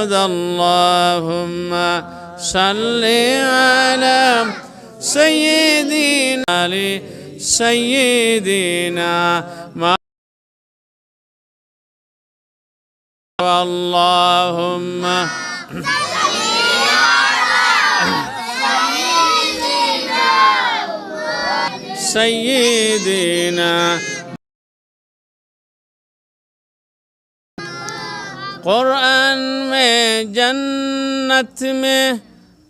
محمد اللهم صل على سيدنا علي سيدنا ما اللهم سيدنا قرآن میں جنت میں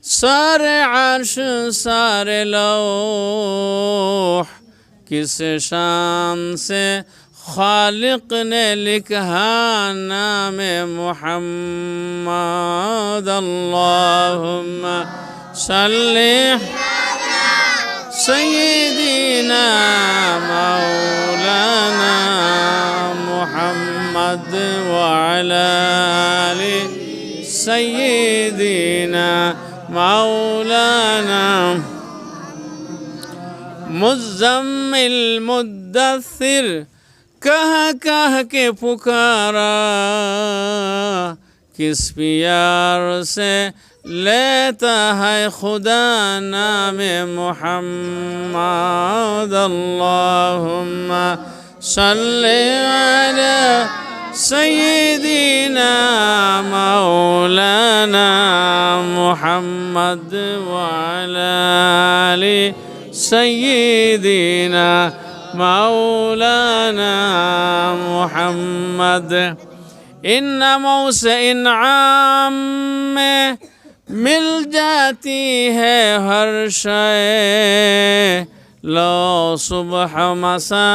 سارے عرش سارے لوح. کس شان سے خالق نے لکھا نام محمد اللهم صلح سيدنا مولانا محمد وعلا مزمل مدثر كه كه کے پکارا کس پیار سے لیتا ہے خدا نام محمد. اللهم صل على سيدنا مولانا محمد وعلى آله سيدنا مولانا محمد إن موسى انعام में मिल जाती है हर शय लो सुबह मसा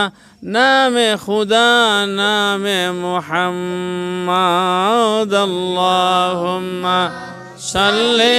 नाम खुदा नाम मुहम्मद अल्लाहुम्मा सल्ली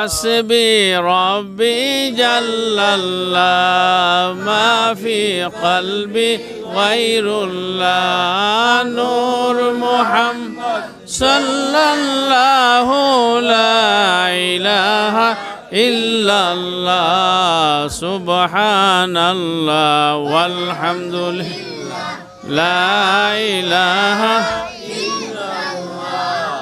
حسبي ربي جل الله. ما في قلبي غير الله. نور محمد صلى الله لا إله إلا الله. سبحان الله والحمد لله. لا إله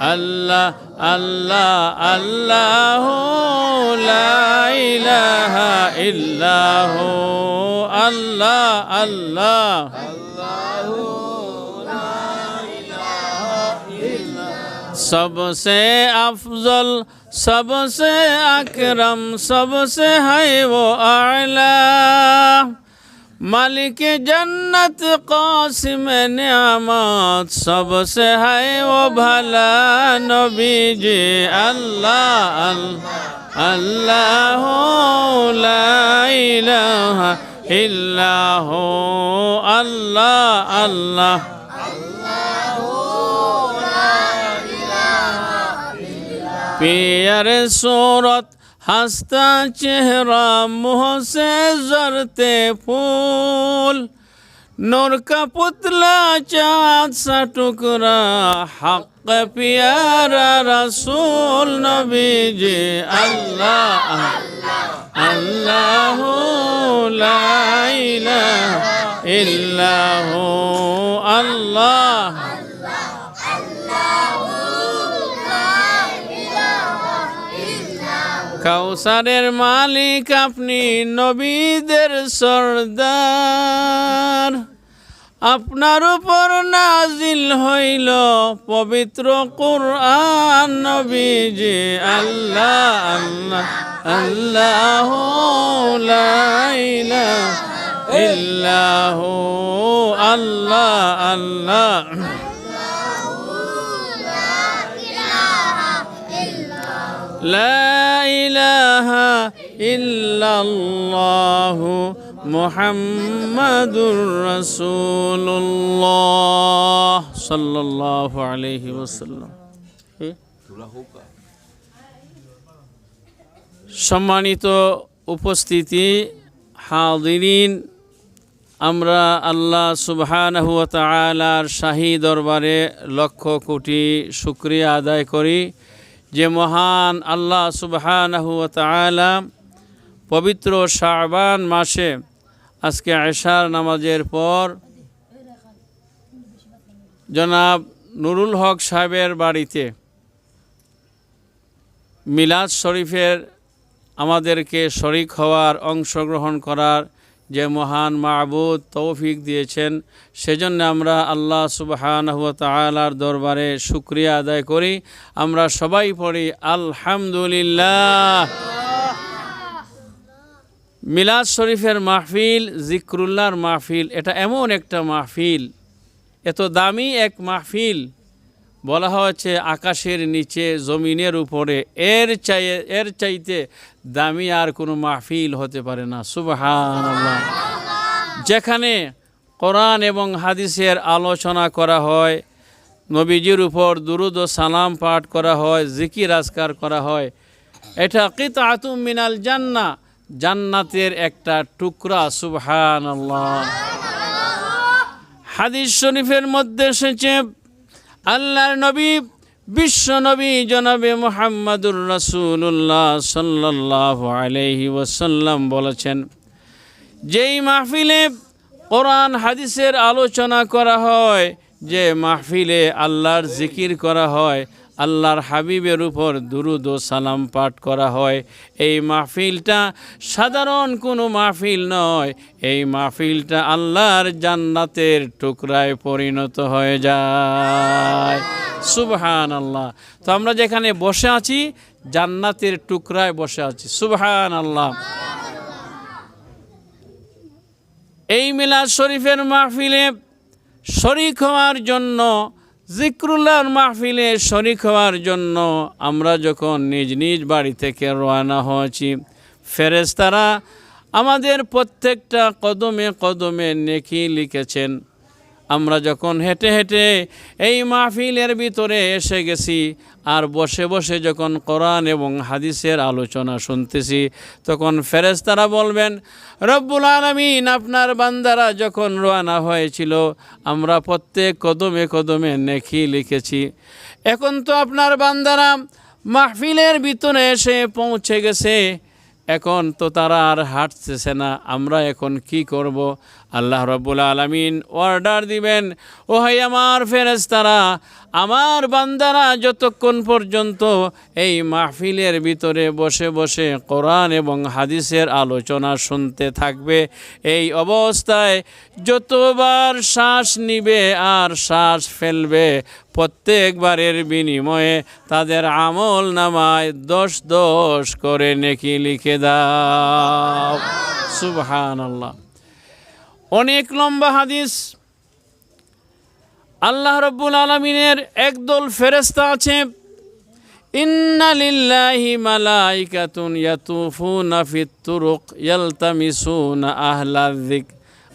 আল্লাহ আল্লাহ আল্লাহ ইলাহা ইল্লাহ আল্লাহ আল্লাহ। সবসে আফজল সবসে আকরম সবসে হাই ও আলা। মালিক জন্নত কাসিম নিয়ামত সবসে হাই ও ভালা নবীজি আল্লাহ আল্লাহ আল্লাহ ইল্লাহ আল্লাহ আল্লাহ। পিয়ার সুরত हंसता चेहरा मुंह से जरते फूल नूर का पुतला चाँद सा टुकड़ा हक प्यारा रसूल नबी जी अल्लाह अल्लाह ला इलाहा इल्ला हु अल्लाह কাউসারের মালিক আপনি নবীদের সর্দার। আপনার উপর নাজিল হইল পবিত্র কোরআন নবীজি। আল্লাহ আল্লাহ আল্লাহ লা ইলাহা আল্লাহ আল্লাহ। لا إله إلا الله محمد رسول الله صلى الله عليه وسلم সম্মানিত উপস্থিতি হাদিরিন আমরা আল্লাহ সুবহানাহু ওয়া তাআলার শাহী দরবারে লক্ষ কোটি শুকরিয়া আদায় করি যে মহান আল্লাহ সুবহানাহু পবিত্র শাবান মাসে আজকে আয়সার নামাজের পর জনাব নুরুল হক সাহেবের বাড়িতে মিলাদ শরীফের আমাদেরকে শরিক হওয়ার অংশগ্রহণ করার যে মহান মাহবুদ তৌফিক দিয়েছেন, সেজন্য আমরা আল্লাহ সুবহানাহু ওয়া তাআলার দরবারে শুক্রিয়া আদায় করি। আমরা সবাই পড়ি আলহামদুলিল্লাহ। মিলাদ শরীফের মাহফিল, জিক্রুল্লাহর মাহফিল, এটা এমন একটা মাহফিল। এত দামি এক মাহফিল। বলা হয়েছে, আকাশের নিচে জমিনের উপরে। এর চাই এর চাইতে দামি আর কোনো মাহফিল হতে পারে না। সুবহানাল্লাহ। যেখানে কোরআন এবং হাদিসের আলোচনা করা হয়, নবীজির উপর দুরুদ ও সালাম পাঠ করা হয়, জিকির আজকার করা হয়, এটা কিত আতুম মিনাল জান্না, জান্নাতের একটা টুকরা। সুবহানাল্লাহ। হাদিস শরীফের মধ্যে এসেছে আল্লাহর নবী, বিশ্ব নবী জনাবে মোহাম্মদুর রসুল্লাহ সাল্লাহ আলহি ওসাল্লাম বলেছেন, যেই মাহফিলে কোরআন, হাদিসের আলোচনা করা হয়, যে মাহফিলে আল্লাহর জিকির করা হয় আল্লাহর হাবিবের উপর দুরুদ ও সালাম পাঠ করা হয়। এই মাহফিলটা সাধারণ কোনো মাহফিল নয়। এই মাহফিলটা আল্লাহর জান্নাতের টুকরায় পরিণত হয়ে যায়। সুবহান আল্লাহ তো আমরা যেখানে বসে আছি, জান্নাতের টুকরায় বসে আছি। সুবহান আল্লাহ এই মিলাদ শরীফের মাহফিলে শরিক হওয়ার জন্য জিক্রুল্লাহর মাহফিলে শরিক হওয়ার জন্য আমরা যখন নিজ নিজ বাড়ি থেকে রওয়ানা হয়েছি ফেরেস্তারা আমাদের প্রত্যেকটা কদমে কদমে নেকি লিখেছেন। আমরা যখন হেঁটে হেঁটে এই মাহফিলের ভিতরে এসে গেছি আর বসে বসে যখন কোরআন এবং হাদিসের আলোচনা শুনতেছি, তখন ফেরেশতারা বলবেন, রব্বুল আলমিন, আপনার বান্দারা যখন রওনা হয়েছিল, আমরা প্রত্যেক কদমে কদমে নেকি লিখেছি। এখন তো আপনার বান্দারা মাহফিলের ভিতরে এসে পৌঁছে গেছে, এখন তো তারা আর হাঁটতেছে না, আমরা এখন কি করব? আল্লাহ রব্বুল আলমিন অর্ডার দিবেন, ও হাই আমার ফেরেস্তারা আমার বান্দারা, যতক্ষণ পর্যন্ত এই মাহফিলের ভিতরে বসে বসে কোরআন এবং হাদিসের আলোচনা শুনতে থাকবে, এই অবস্থায় যতবার শ্বাস নিবে আর শ্বাস ফেলবে, প্রত্যেকবারের বিনিময়ে তাদের আমল নামায় দশ দশ করে নেকি লিখে দাও। সুবহান আল্লাহ অনেক লম্বা হাদিস। আল্লাহ রব্বুল আলমিনের একদল ফেরেস্তা আছে। তুরুক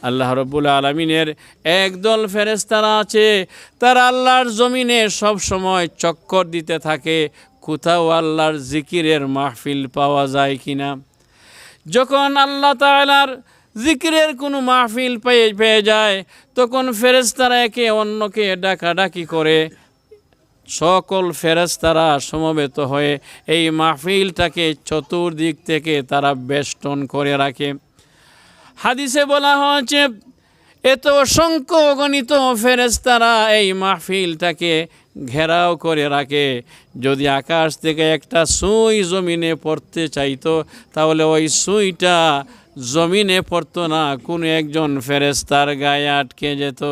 আল্লাহ রব্বুল আলমিনের একদল ফেরেস্তারা আছে। তারা আল্লাহর জমিনে সব সময় চক্কর দিতে থাকে। কোথাও আল্লাহর জিকিরের মাহফিল পাওয়া যায় কিনা? যখন আল্লাহ তাআলার জিকিরের কোনো মাহফিল পেয়ে পেয়ে যায়, তখন ফেরেস্তারা একে অন্যকে ডাকাডাকি করে। সকল ফেরেস্তারা সমবেত হয়ে এই মাহফিলটাকে চতুর্দিক থেকে তারা বেষ্টন করে রাখে। হাদিসে বলা হয়েছে, এত অসংখ্য অগণিত ফেরেস্তারা এই মাহফিলটাকে ঘেরাও করে রাখে। যদি আকাশ থেকে একটা সুই জমিনে পড়তে চাইতো, তাহলে ওই সুইটা জমিনে পড়তো না কোনো একজন ফেরেস্তার গায়ে আটকে যেত।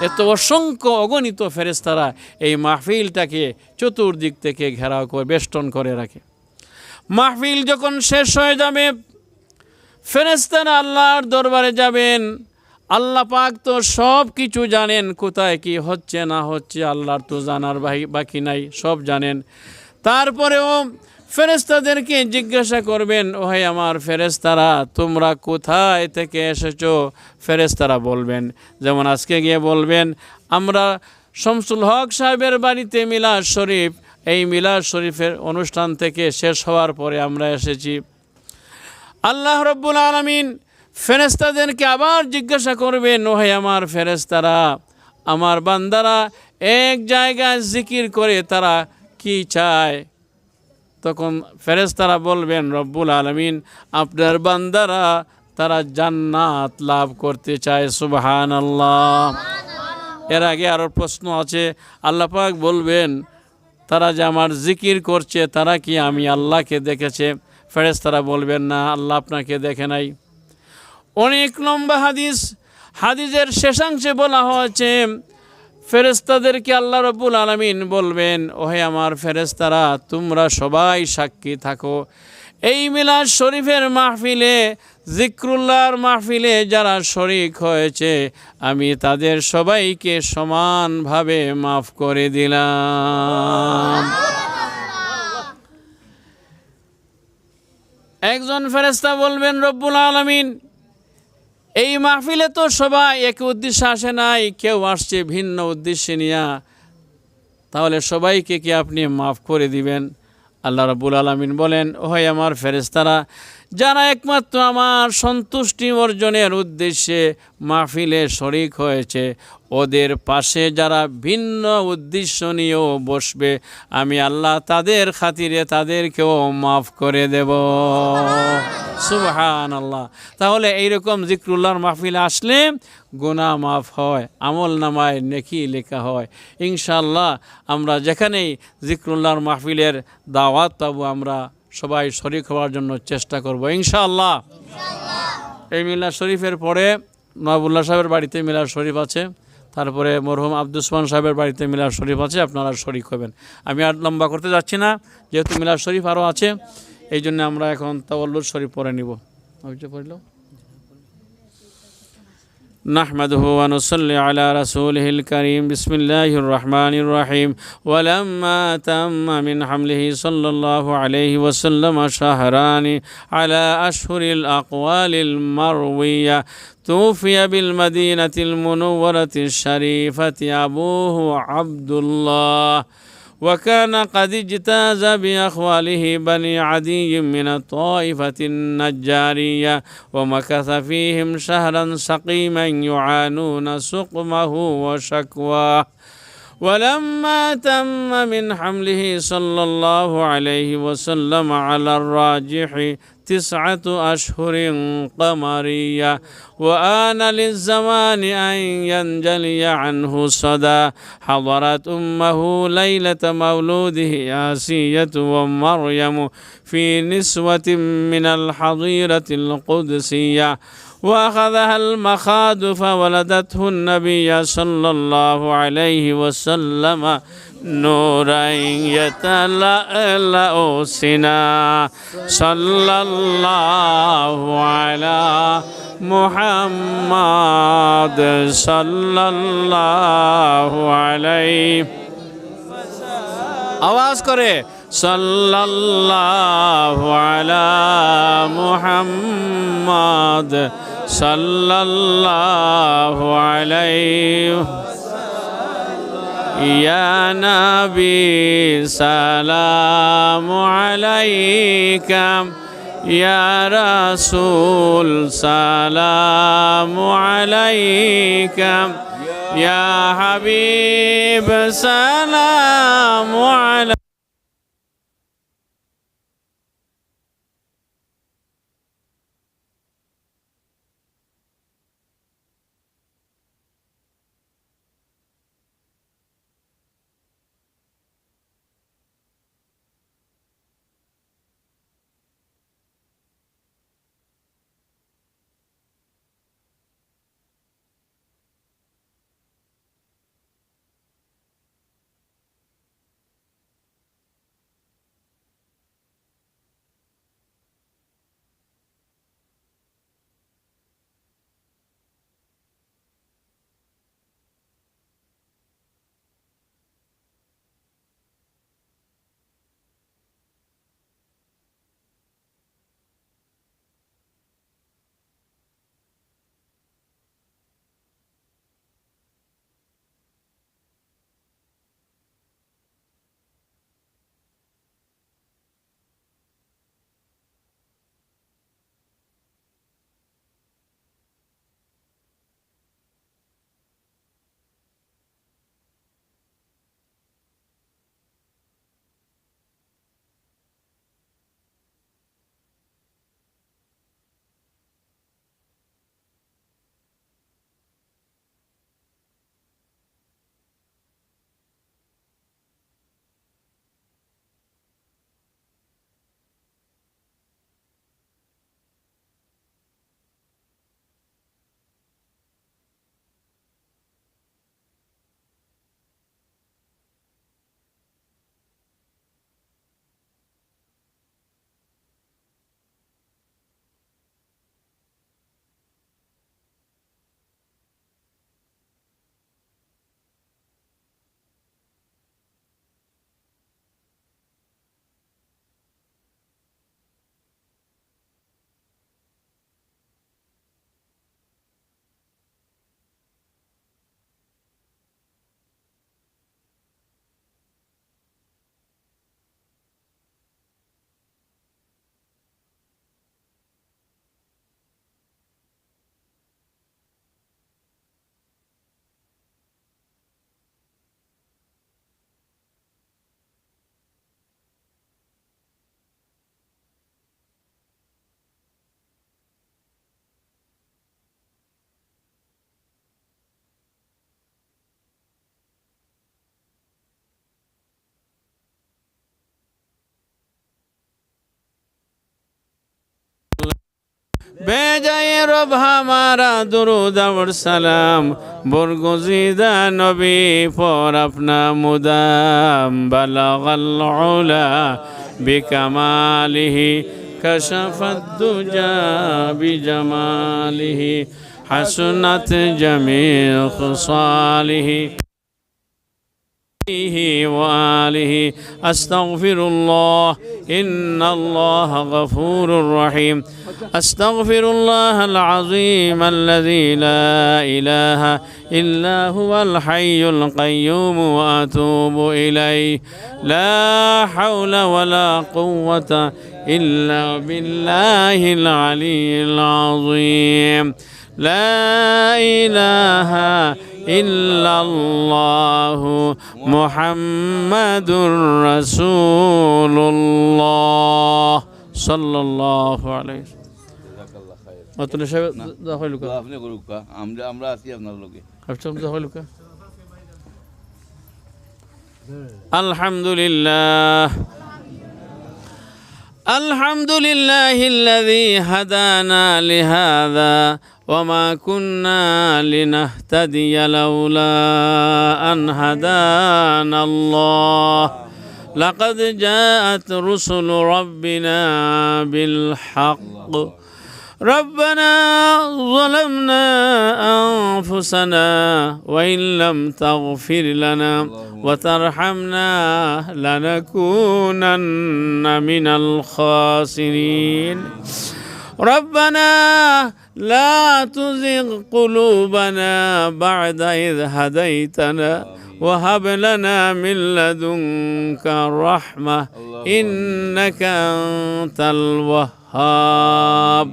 এত অসংখ্য অগণিত ফেরেস্তারা এই মাহফিলটাকে চতুর্দিক থেকে ঘেরাও করে বেষ্টন করে রাখে। মাহফিল যখন শেষ হয়ে যাবে ফেরেস্তারা আল্লাহর দরবারে যাবেন। আল্লাহ পাক তো সব কিছু জানেন কোথায় কি হচ্ছে না হচ্ছে আল্লাহর তো জানার বাহি- বাকি নাই সব জানেন। তারপরেও ফেরেস্তাদেরকে জিজ্ঞাসা করবেন, ওহে আমার ফেরেস্তারা তোমরা কোথায় থেকে এসেছ? ফেরেস্তারা বলবেন, যেমন আজকে গিয়ে বলবেন, আমরা শামসুল হক সাহেবের বাড়িতে মিলাদ শরীফ, এই মিলাদ শরীফের অনুষ্ঠান থেকে শেষ হওয়ার পরে আমরা এসেছি। আল্লাহ রব্বুল আলমিন ফেরেস্তাদেরকে আবার জিজ্ঞাসা করবেন, ওহে আমার ফেরেস্তারা আমার বান্দারা এক জায়গায় জিকির করে তারা কি চায়? তখন ফেরেস্তারা বলবেন রব্বুল আলমিন আপনার বান্দারা তারা জান্নাত লাভ করতে চায় সুবহান আল্লাহ এর আগে আরও প্রশ্ন আছে আল্লাহ পাক বলবেন তারা যে আমার জিকির করছে তারা কি আমি আল্লাহকে দেখেছে? ফেরেস্তারা বলবেন না আল্লাহ আপনাকে দেখে নাই। অনেক লম্বা হাদিস হাদিসের শেষাংশে বলা হয়েছে ফেরেস্তাদেরকে আল্লাহ রব্বুল আলমিন বলবেন, ওহে আমার ফেরেস্তারা তোমরা সবাই সাক্ষী থাকো। এই মিলাদ শরীফের মাহফিলে জিক্রুল্লাহর মাহফিলে যারা শরিক হয়েছে, আমি তাদের সবাইকে সমানভাবে মাফ করে দিলাম। একজন ফেরেস্তা বলবেন, রব্বুল আলমিন এই মাহফিলে তো সবাই এক উদ্দেশ্যে আসে নাই, কেউ আসছে ভিন্ন উদ্দেশ্যে নিয়ে। তাহলে সবাইকে কি আপনি মাফ করে দিবেন? আল্লাহ রাবুল আলমিন বলেন ওই আমার ফেরেস্তারা যারা একমাত্র আমার সন্তুষ্টি অর্জনের উদ্দেশ্যে মাহফিলে শরিক হয়েছে, ওদের পাশে যারা ভিন্ন উদ্দেশ্য নিয়েও বসবে, আমি আল্লাহ তাদের খাতিরে তাদেরকেও মাফ করে দেব। সুবহান আল্লাহ তাহলে এইরকম জিক্রুল্লাহর মাহফিলে আসলে গুনাহ মাফ হয়, আমল নামায় নেকি লেখা হয়। ইনশাল্লাহ আমরা যেখানেই জিক্রুল্লাহর মাহফিলের দাওয়াত পাবো, আমরা সবাই শরিক হওয়ার জন্য চেষ্টা করব। ইনশাআল্লাহ। এই মিলাদ শরীফের পরে নবাবুল্লাহ সাহেবের বাড়িতে মিলার শরীফ আছে। তারপরে মরহুম আব্দুসমান সাহেবের বাড়িতে মিলার শরীফ আছে, আপনারা শরিক হবেন। আমি আর লম্বা করতে যাচ্ছি না, যেহেতু মিলার শরীফ আরও আছে, এই জন্য আমরা এখন তাওয়াল্লুদ শরীফ পরে নিব। পড়ল? نحمده ونصلي على رسوله الكريم. بسم الله الرحمن الرحيم. ولما تم من حمله صلى الله عليه وسلم شهران على أشهر الأقوال المروية توفي بالمدينة المنورة الشريفة أبوه عبد الله. وكان قد اجتاز بأخواله بني عدي من الطائفة النجارية ومكث فيهم شهرا سقيما يعانون سقمه وشكواه. ولما تم من حمله صلى الله عليه وسلم على الراجح تسعة أشهر قمرية وآن للزمان أن ينجلي عنه صدى. حضرت أمه ليلة مولوده آسية ومريم في نسوة من الحظيرة القدسية. وأخذها المخاض فولدته النبي صلى الله عليه وسلم نورا يتلألأ سنا صلى الله على محمد صلى الله عليه آواز کرے صلى الله على محمد মুহাম্মদ সাল্লাল্লাহু আলাইহি ইয়া নবী সালামু আলাইকা ইয়া রাসূল সালামু আলাইকা ইয়া হাবিব সালামু আলাইকা বেজায় রব হামারা দুরুদ সালাম বরগুজিদা নবী পর আপনা মুদাম বালাগাল্লা বিকামালিহি কশফদ্দুজা বিজামালিহি, হাসনাত জামি খুসালিহি। عليه وآله. أستغفر الله. إن الله غفور رحيم. أستغفر الله العظيم الذي لا إله إلا هو الحي القيوم وأتوب إليه. لا حول ولا قوة إلا بالله العلي العظيم. لا إله إلا الله محمد رسول الله صلى الله عليه অতুল সাহেব দা হইল কা আপনি করুক কা। আমরা আমরা আছি আপনার লোকে হাফসাব দা হইল কা الحمد لله الحمد لله الذي هدانا لهذا وما كنا لنهتدي لولا أن هدانا الله. لقد جاءت رسل ربنا بالحق. ربنا ظلمنا أنفسنا وإن لم تغفر لنا وترحمنا لنكونن من الخاسرين. ربنا لا تزغ قلوبنا بعد إذ هديتنا وهب لنا من لدنك رحمة إنك أنت الوهاب.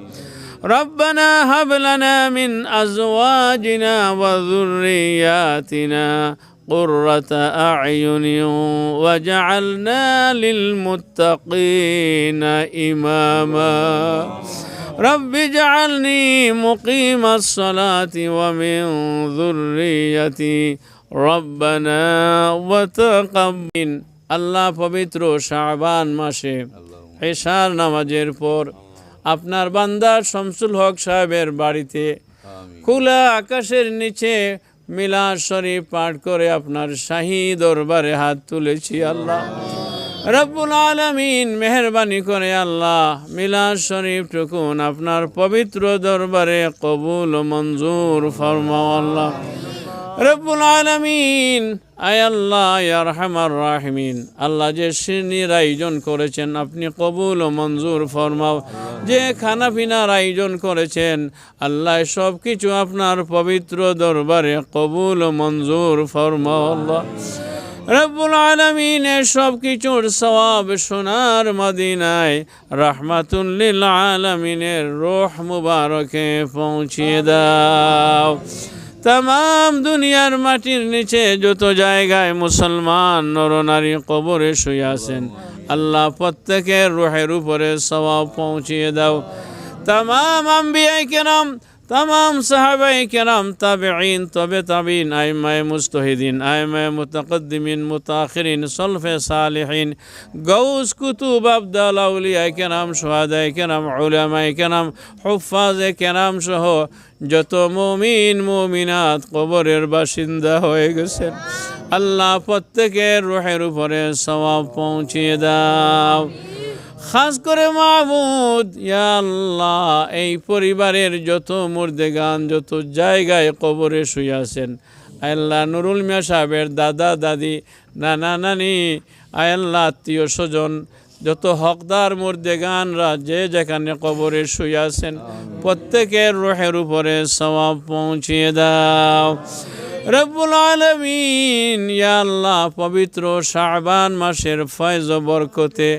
ربنا هب لنا من أزواجنا وذرياتنا قرة أعين وجعلنا للمتقين إماما. رب اجعلني مقيم الصلاة ومن ذريتي ربنا وتقبل আল্লাহ পবিত্র শাবান মাসে এশার নামাজের পর আপনার বান্দা শামসুল হক সাহেবের বাড়িতে খোলা আকাশের নিচে মিলাদ শরীফ পাঠ করে আপনার শাহী দরবারে হাত তুলেছি আল্লাহ রব্বুল আলমিন মেহরবানি করে আল্লাহ মিলাদ শরীফ টুকুন আপনার পবিত্র দরবারে কবুল মঞ্জুর ফরমাও আল্লাহ। রব্বুল আলমিন, আয় আল্লাহ ইয়ারহামার রাহমিন। আল্লাহ যে শ্রেণির আয়োজন করেছেন, আপনি কবুল ও মঞ্জুর ফরমাও। যে খানা পিনার আয়োজন করেছেন, আল্লাহ সব কিছু আপনার পবিত্র দরবারে কবুল ও মঞ্জুর ফরমাও আল্লাহ। রব্বুল আলমিনের সব কিছুর সওয়াব সোনার মদিনায় রাহমাতুল্লিল আলমিনের রোহ মুবারকে পৌঁছিয়ে দাও। তাম দুনিয়ার মাটির নিচে যত জায়গায় মুসলমান নরনারী কবরে শুয়ে আছেন, আল্লাহ প্রত্যেকের রোহের উপরে সওয়াব পৌঁছিয়ে দাও। তাম আম্বিয়াই কেরাম তাম সাহাবাই কেরাম তাবেইন তবে তাবিন আইমায় মুস্তহিদিন আইমায় মুতাকদ্দিমিন, মুতাখিরিন, সলফে সালিহিন গৌস কুতুব আবদাল আউলিয়ায় কেরাম সোহাদায় কেরাম, উলামায় কেরাম হুফাজে কেরাম সহ যত মুমিন, মুমিনাত কবরের বাসিন্দা হয়ে গেছেন। আল্লাহ প্রত্যেকের রোহের উপরে সওয়াব পৌঁছিয়ে দাও। খাস করে মাহমুদ আল্লাহ, এই পরিবারের যত মুর্দেগান, যত জায়গায় কবরে শুয়ে আছেন। আল্লাহ, নুরুল মিয়া সাহেবের দাদা, দাদি, নানা, নানি আল্লাহ, আত্মীয় স্বজন যত হকদার মুর্দেগানরা যে যেখানে কবরে শুয়ে আছেন প্রত্যেকের রোহের উপরে সওয়াব পৌঁছিয়ে দাও। রব্বুল আলমিন আল্লাহ পবিত্র শাবান মাসের ফয়জ বরকতে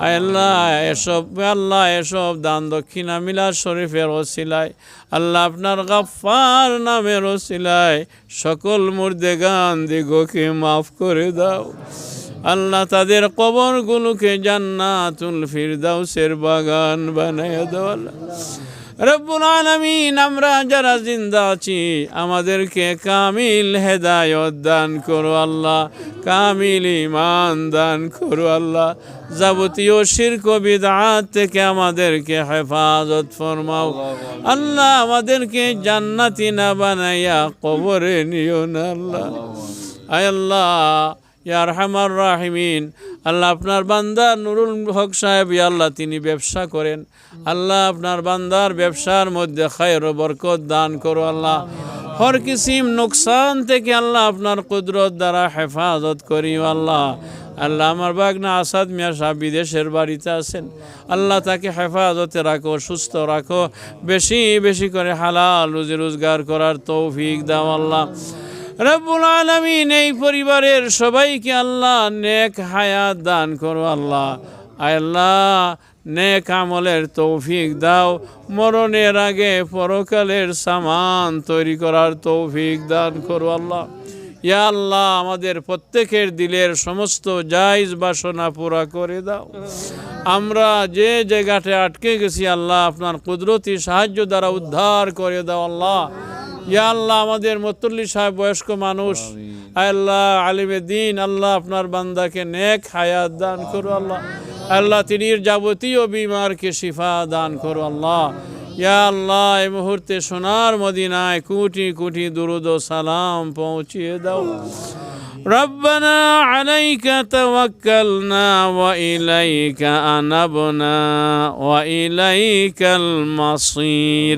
আল্লাহ এসব আল্লাহ এসব দান দক্ষিণা মিলা শরীফের ওসিলায় আল্লাহ আপনার গাফার নামের ওসিলায় সকল মুর্দেগান দিগকে মাফ করে দাও। আল্লাহ তাদের কবরগুলোকে জান্নাতুল ফিরদাউসের বাগান বানায় দাও আল্লাহ রব্বুল আলমিন, আমরা যারা জিন্দা আছি, আমাদেরকে কামিল হেদায়ত দান করো আল্লাহ, কামিল ইমান দান করো আল্লাহ। যাবতীয় শির্ক বিদআত থেকে আমাদেরকে হেফাজত ফরমাও। আল্লাহ আমাদেরকে জান্নাতি না বানাইয়া কবরে নিও না আল্লাহ। আয় আল্লাহ ইয়ার হামার রাহিমিন। আল্লাহ আপনার বান্দা নুরুল হক সাহেব আল্লাহ, তিনি ব্যবসা করেন। আল্লাহ আপনার বান্দার ব্যবসার মধ্যে খায়ের বরকত দান করো আল্লাহ। হর কিসিম নোকসান থেকে আল্লাহ আপনার কুদরত দ্বারা হেফাজত করি আল্লাহ। আল্লাহ আমার বাগনা আসাদ মিয়া সাহ বিদেশের বাড়িতে আছেন। আল্লাহ তাকে হেফাজতে রাখো, সুস্থ রাখো। বেশি বেশি করে হালাল রুজি রোজগার করার তৌফিক দাও আল্লাহ। রব্বুল আলমিন এই পরিবারের সবাইকে আল্লাহ নেক হায়াত দান করো, আল্লাহ। আল্লাহ নেক আমলের তৌফিক দাও, মরণের আগে পরকালের সামান তৈরি করার তৌফিক দান করো, আল্লাহ। ইয়া আল্লাহ, আমাদের প্রত্যেকের দিলের সমস্ত জায়জ বাসনা পুরা করে দাও। আমরা যে জায়গাতে আটকে গেছি, আল্লাহ, আপনার কুদরতি সাহায্য দ্বারা উদ্ধার করে দাও, আল্লাহ। ইয়া আল্লাহ আমাদের মতুল্লি সাহেব বয়স্ক মানুষ আয় আল্লাহ আলিমে দিন আল্লাহ আপনার বান্দাকে নেক হায়াত দান করো আল্লাহ আল্লাহ তিনির যাবতীয় বিমারকে শিফা দান করো আল্লাহ ইয়া আল্লাহ এই মুহূর্তে সোনার মদিনায় কোটি কোটি দুরুদ ও সালাম পৌঁছিয়ে দাও ربنا عليك توكلنا وإليك أنبنا وإليك المصير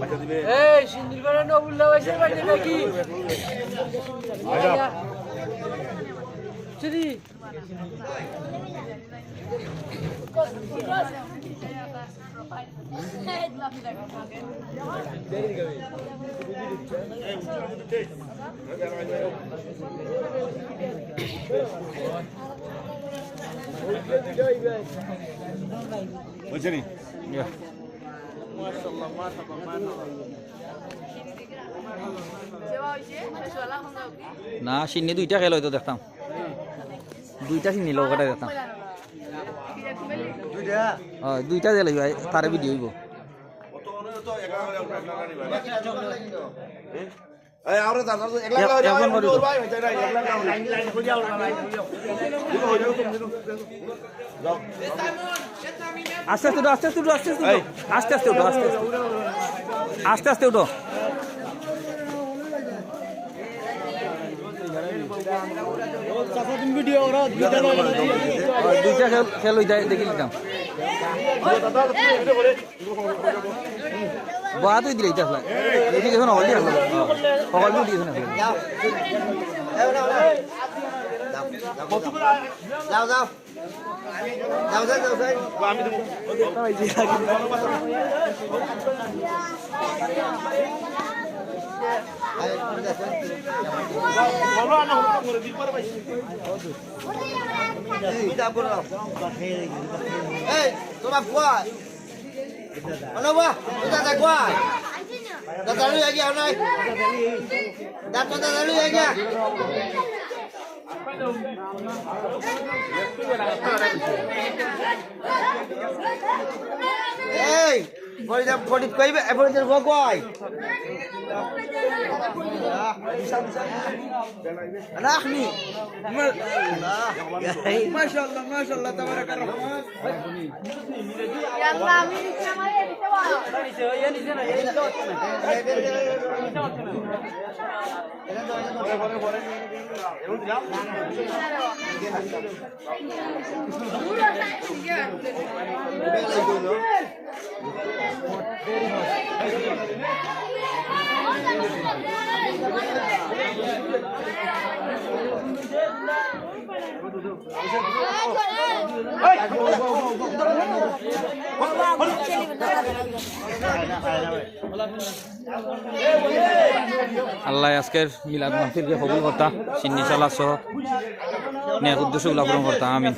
এই সিন্দির করে নবুল্লা বসে বাড়ি নাকি? চুরি। নি না সিন্নি দুইটা খেল হয়তো দেখতাম। দুইটা সিন্নি লগতে দেখতাম। দুইটা দিয়ে লাগবে তারে ভিডিও হইব জানা একলা এক- একজন করে দিও। ভাই হইছে না একলা একলা লাইন লাইন লাইন খুঁজে হই যাও তুমি যাও আস্তে আস্তে উঠো আস্তে আস্তে উঠো আস্তে আস্তে উঠো আস্তে আস্তে উঠো আস্তে আস্তে আস্তে আস্তে উঠো দুইটা খেল খেল দেখি নিতাম বহা তুই দিলে এটা আসলে দেখি গেছো না আসলে সকাল উঠি গেছো না আসলে যাও যাও যাও যাও যাও যাও আমি দেবো বলো না হুকুম করে দিল পরে ভাই এই তোমার কোয়াই ano ba kita tak ibu, boleh jadi gua kau. Anak ni. Masya Allah, Masya Allah, আমি। আল্লাহ আজকের মিলাদ মাহফিলকে কবুল করতা সিন্নি সালা সহ নেক করতা one.